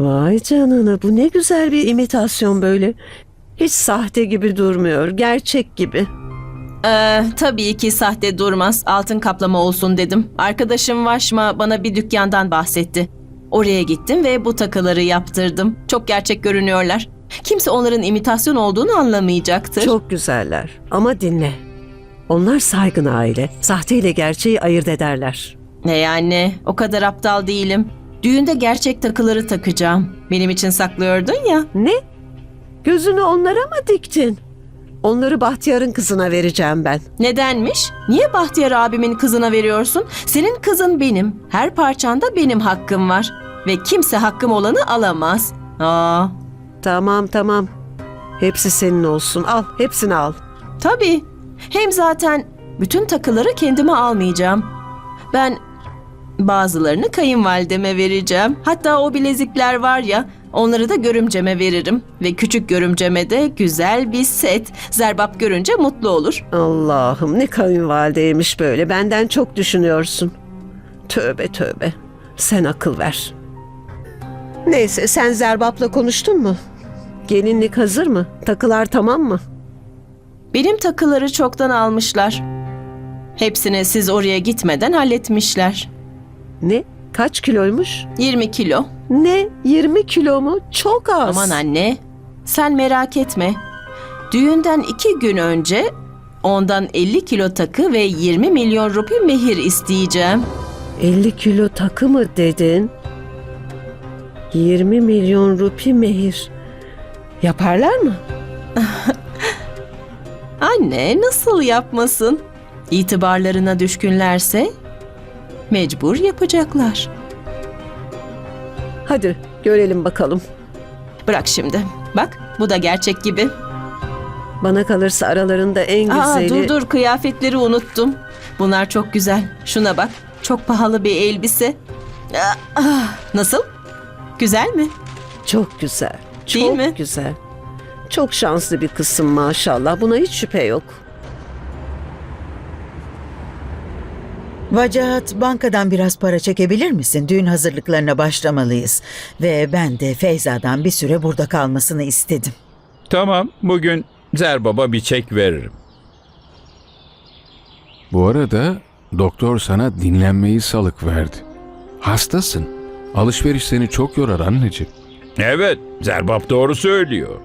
Vay canına bu ne güzel bir imitasyon böyle. Hiç sahte gibi durmuyor, gerçek gibi. Ee, tabii ki sahte durmaz. Altın kaplama olsun dedim. Arkadaşım Vaşma bana bir dükkandan bahsetti. Oraya gittim ve bu takıları yaptırdım. Çok gerçek görünüyorlar. Kimse onların imitasyon olduğunu anlamayacaktır. Çok güzeller ama dinle. Onlar saygın aile. Sahte ile gerçeği ayırt ederler. Ne yani? O kadar aptal değilim. Düğünde gerçek takıları takacağım. Benim için saklıyordun ya. Ne? Gözünü onlara mı diktin? Onları Bahtiyar'ın kızına vereceğim ben. Nedenmiş? Niye Bahtiyar abimin kızına veriyorsun? Senin kızın benim. Her parçanda benim hakkım var. Ve kimse hakkım olanı alamaz. Aa, Tamam tamam. Hepsi senin olsun. Al, hepsini al. tabii. Hem zaten bütün takıları kendime almayacağım. Ben bazılarını kayınvalideme vereceğim. Hatta o bilezikler var ya, onları da görümceme veririm. Ve küçük görümceme de güzel bir set. Zerbap görünce mutlu olur. Allah'ım ne kayınvalideymiş böyle. Benden çok düşünüyorsun. Tövbe tövbe. Sen akıl ver. Neyse sen Zerbap'la konuştun mu? Gelinlik hazır mı? Takılar tamam mı? Benim takıları çoktan almışlar. Hepsini siz oraya gitmeden halletmişler. Ne? Kaç kiloymuş? 20 kilo. Ne? 20 kilo mu? Çok az. Aman anne, sen merak etme. Düğünden iki gün önce ondan 50 kilo takı ve 20 milyon rupi mehir isteyeceğim. 50 kilo takı mı dedin? 20 milyon rupi mehir. Yaparlar mı? Anne nasıl yapmasın? İtibarlarına düşkünlerse mecbur yapacaklar. Hadi görelim bakalım. Bırak şimdi. Bak bu da gerçek gibi. Bana kalırsa aralarında en Aa, güzeli... dur dur kıyafetleri unuttum. Bunlar çok güzel. Şuna bak. Çok pahalı bir elbise. Ah, Nasıl? Güzel mi? Çok güzel. Çok Değil mi? güzel. Çok şanslı bir kızsın maşallah. Buna hiç şüphe yok. Vacahat bankadan biraz para çekebilir misin? Düğün hazırlıklarına başlamalıyız. Ve ben de Feyza'dan bir süre burada kalmasını istedim. Tamam, bugün Zerbaba bir çek veririm. Bu arada doktor sana dinlenmeyi salık verdi. Hastasın. Alışveriş seni çok yorar anneciğim. Evet, Zerbap doğru söylüyor.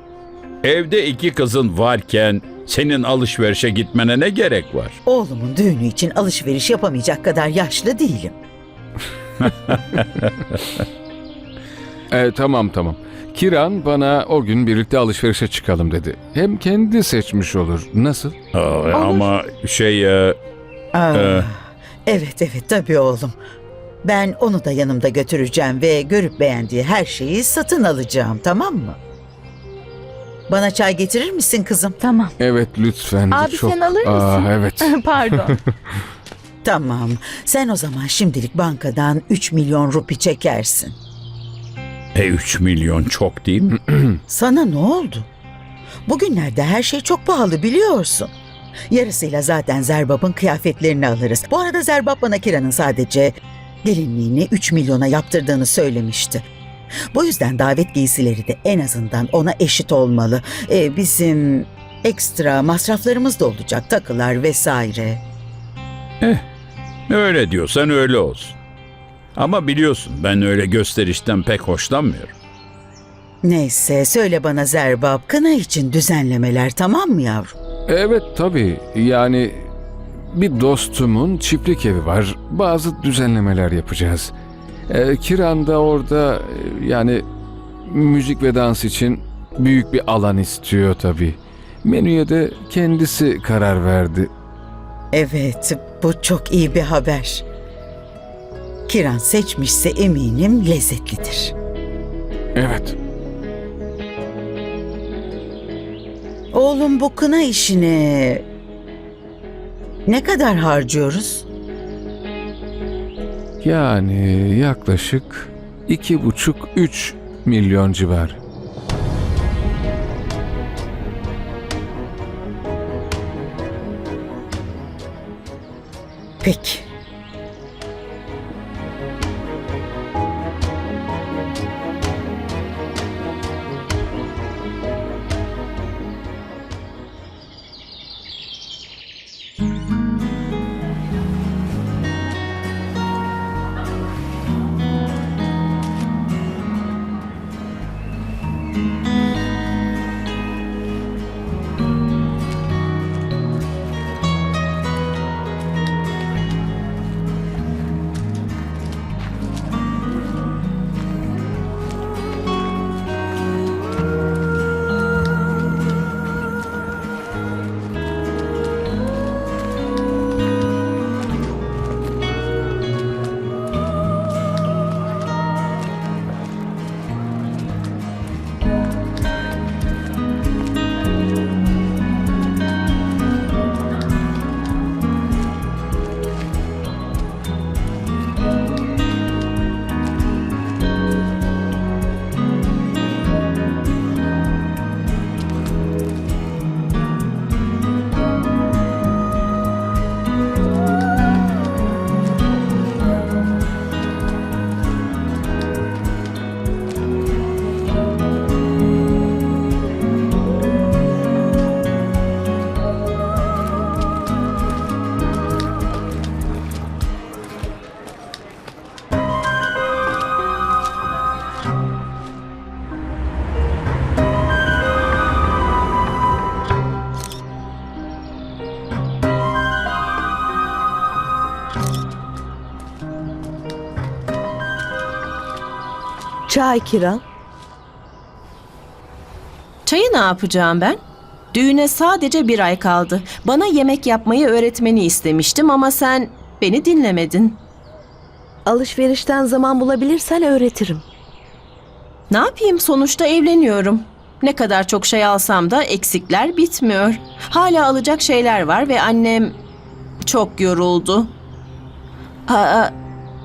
Evde iki kızın varken senin alışverişe gitmene ne gerek var? Oğlumun düğünü için alışveriş yapamayacak kadar yaşlı değilim. E, tamam tamam. Kiran bana o gün birlikte alışverişe çıkalım dedi. Hem kendi seçmiş olur. Nasıl? Aa, ama şey, e, Aa, Ee. Evet evet tabii oğlum. Ben onu da yanımda götüreceğim ve görüp beğendiği her şeyi satın alacağım tamam mı? Bana çay getirir misin kızım? Tamam. Evet lütfen. Abi çok... sen alır mısın? Aa, evet. Pardon. Tamam. Sen o zaman şimdilik bankadan 3 milyon rupi çekersin. e 3 milyon çok değil mi? Sana ne oldu? Bugünlerde her şey çok pahalı biliyorsun. Yarısıyla zaten Zerbab'ın kıyafetlerini alırız. Bu arada Zerbab bana Kira'nın sadece gelinliğini 3 milyona yaptırdığını söylemişti. Bu yüzden davet giysileri de en azından ona eşit olmalı. Ee, bizim ekstra masraflarımız da olacak takılar vesaire. öyle diyorsan öyle olsun. Ama biliyorsun ben öyle gösterişten pek hoşlanmıyorum. Neyse söyle bana Zerbab kına için düzenlemeler tamam mı yavrum? Evet tabii. Yani bir dostumun çiftlik evi var. Bazı düzenlemeler yapacağız. E, Kiran da orada e, yani müzik ve dans için büyük bir alan istiyor tabii. Menüye de kendisi karar verdi. Evet, bu çok iyi bir haber. Kiran seçmişse eminim lezzetlidir. Evet. Oğlum bu kına işine ne kadar harcıyoruz? Yani yaklaşık iki buçuk üç milyon civarı. Peki. Çay Kiran. Çayı ne yapacağım ben? Düğüne sadece bir ay kaldı. Bana yemek yapmayı öğretmeni istemiştim ama sen beni dinlemedin. Alışverişten zaman bulabilirsen öğretirim. Ne yapayım sonuçta evleniyorum. Ne kadar çok şey alsam da eksikler bitmiyor. Hala alacak şeyler var ve annem çok yoruldu. Aa,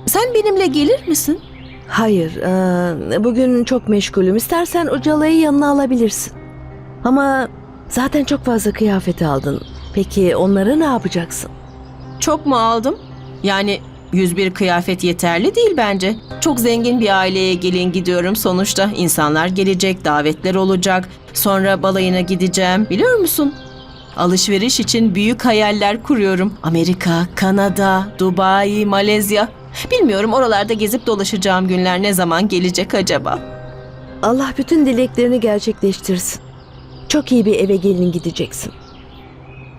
sen benimle gelir misin? Hayır, eee, bugün çok meşgulüm. İstersen Ucala'yı yanına alabilirsin. Ama zaten çok fazla kıyafet aldın. Peki onları ne yapacaksın? Çok mu aldım? Yani 101 kıyafet yeterli değil bence. Çok zengin bir aileye gelin gidiyorum sonuçta. İnsanlar gelecek, davetler olacak. Sonra balayına gideceğim. Biliyor musun? Alışveriş için büyük hayaller kuruyorum. Amerika, Kanada, Dubai, Malezya. Bilmiyorum oralarda gezip dolaşacağım günler ne zaman gelecek acaba? Allah bütün dileklerini gerçekleştirsin. Çok iyi bir eve gelin gideceksin.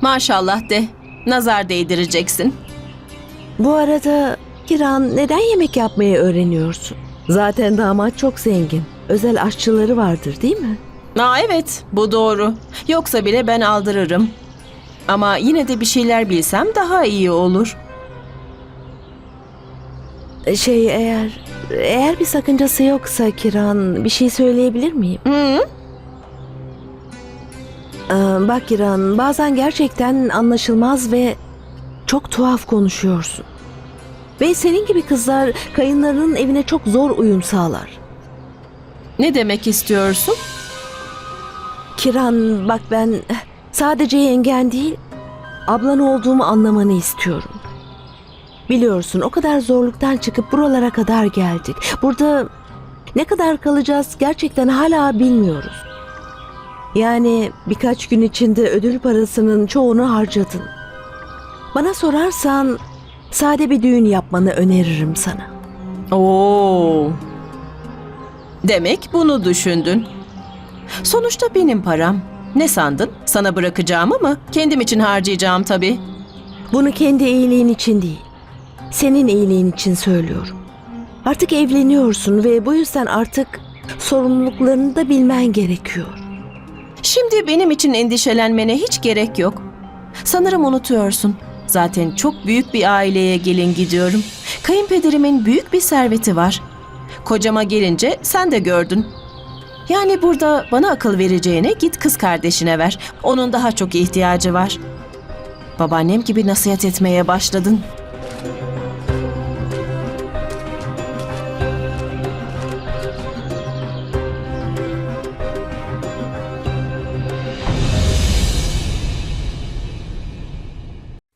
Maşallah de. Nazar değdireceksin. Bu arada Kiran neden yemek yapmayı öğreniyorsun? Zaten damat çok zengin. Özel aşçıları vardır değil mi? Aa evet, bu doğru. Yoksa bile ben aldırırım. Ama yine de bir şeyler bilsem daha iyi olur. Şey eğer eğer bir sakıncası yoksa Kiran bir şey söyleyebilir miyim? Hı? Ee, bak Kiran bazen gerçekten anlaşılmaz ve çok tuhaf konuşuyorsun. Ve senin gibi kızlar kayınlarının evine çok zor uyum sağlar. Ne demek istiyorsun? Kiran bak ben sadece yengen değil ablan olduğumu anlamanı istiyorum. Biliyorsun o kadar zorluktan çıkıp buralara kadar geldik. Burada ne kadar kalacağız gerçekten hala bilmiyoruz. Yani birkaç gün içinde ödül parasının çoğunu harcadın. Bana sorarsan sade bir düğün yapmanı öneririm sana. Oo. Demek bunu düşündün. Sonuçta benim param. Ne sandın? Sana bırakacağımı mı? Kendim için harcayacağım tabii. Bunu kendi iyiliğin için değil, senin iyiliğin için söylüyorum. Artık evleniyorsun ve bu yüzden artık sorumluluklarını da bilmen gerekiyor. Şimdi benim için endişelenmene hiç gerek yok. Sanırım unutuyorsun. Zaten çok büyük bir aileye gelin gidiyorum. Kayınpederimin büyük bir serveti var. Kocama gelince sen de gördün. Yani burada bana akıl vereceğine git kız kardeşine ver. Onun daha çok ihtiyacı var. Babaannem gibi nasihat etmeye başladın.